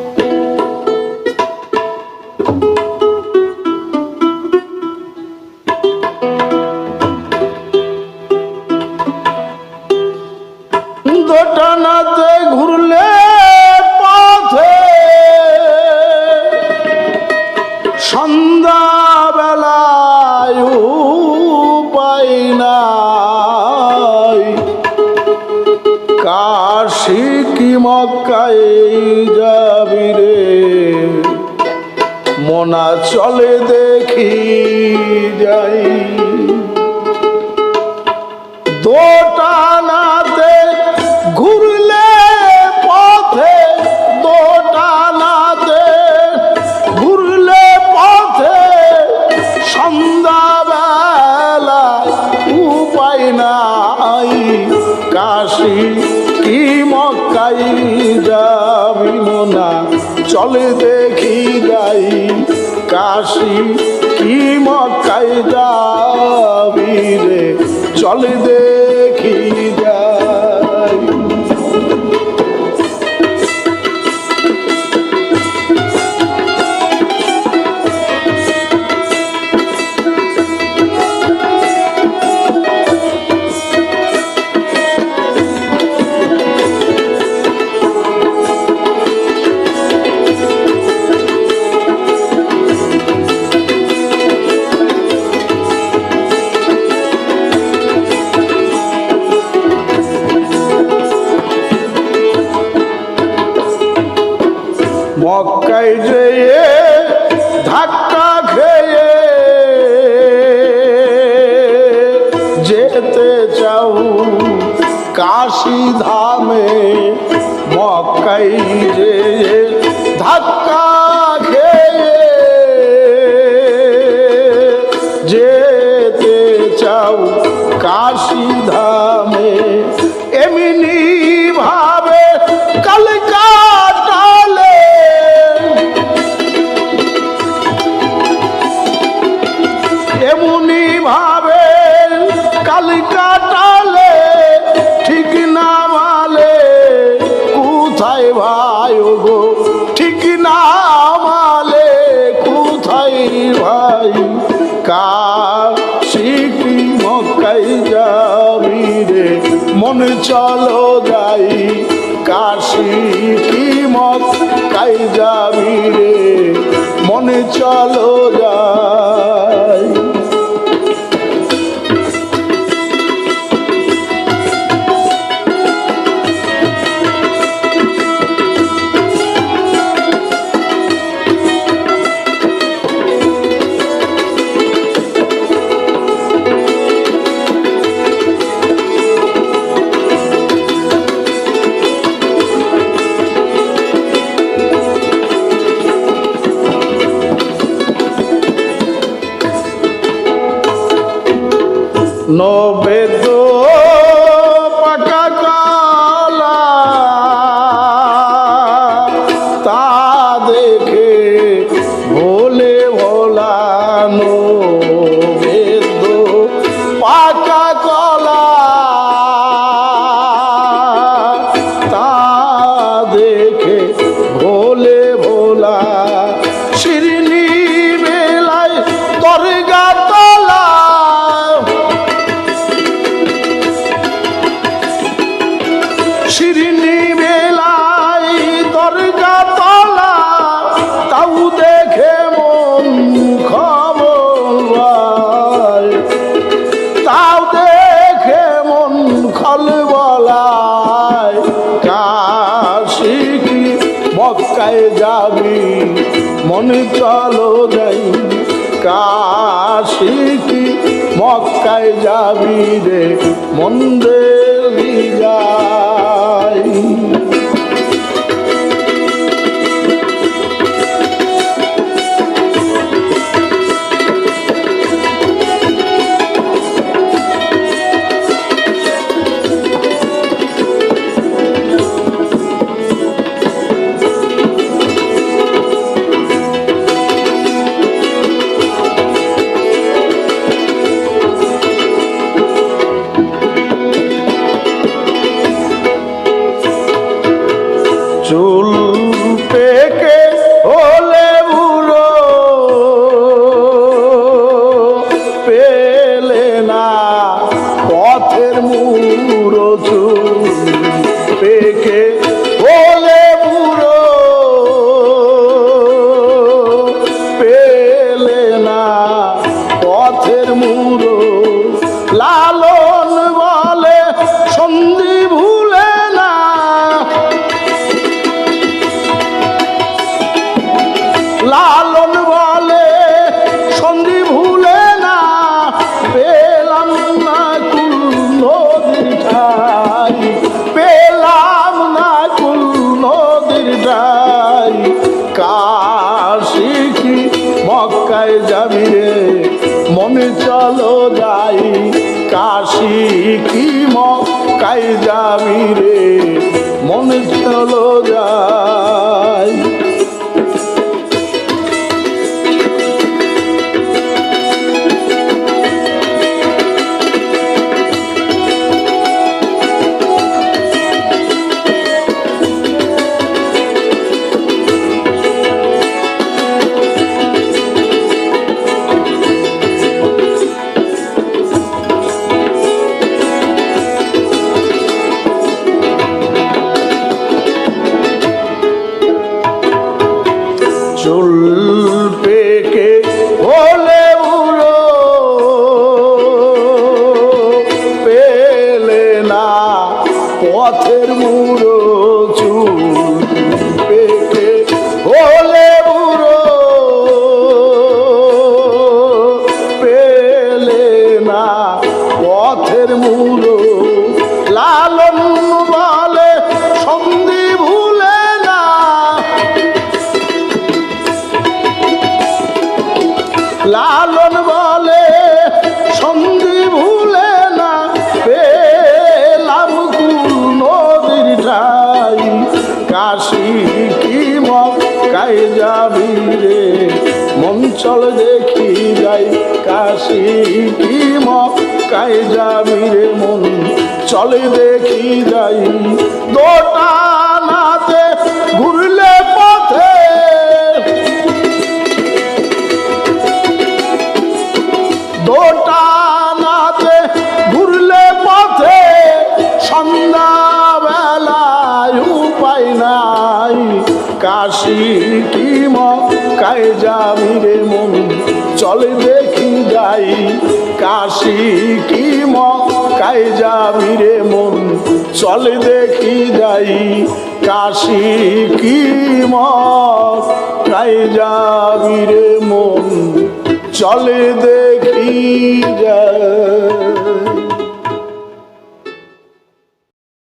দোটানাতে মনা চলে দেখি যাই। দোটানাতে ঘুরলে পথে, দোটানাতে ঘুরলে পথে সন্ধ্যাবেলা উপায় নাই। কাশি কি মক্কাই যাবি না চলে দেখি যাই। কাশি কি মকাই যাবি রে চলে দেখি মক্কায় যেয়ে ধাক্কা খেয়ে যেতে চাও কাশি ধামে ভাই কাশিকি মক্কাই যাবি রে? মনে চলো যাই কাশি কি মক্কাই যাবি রে? মন চলো যাই। নবেদ পাকা কলা তা দেখে ভোলে ভোলানো। মনে চলো যাই কাশি কি মক্কায় যাবি রে? মন্দির যাই চুল পেকে হলে বুড়ো পেলে না পথের মুড়ো চুল পেকে হলে উড়ো পেলে না পথের মুড়ো। লালন বলে সন্ধ্যা কি মক্কায় যাবি রে মনে চলো যাই চুল কাশি কি মক্কাই যাবি রে? মন চল দেখি যাই কাশি কি মক্কাই যাবি রে? মন চলে দেখি যাই। দোটা কাশি কি মকায় যাবি রে মন? চলে দেখি যাই, কাশি কি মকায় যাবি রে মন? চলে দেখি যাই, কাশি কি মকায় যাবি রে মন? চলে দেখি যায়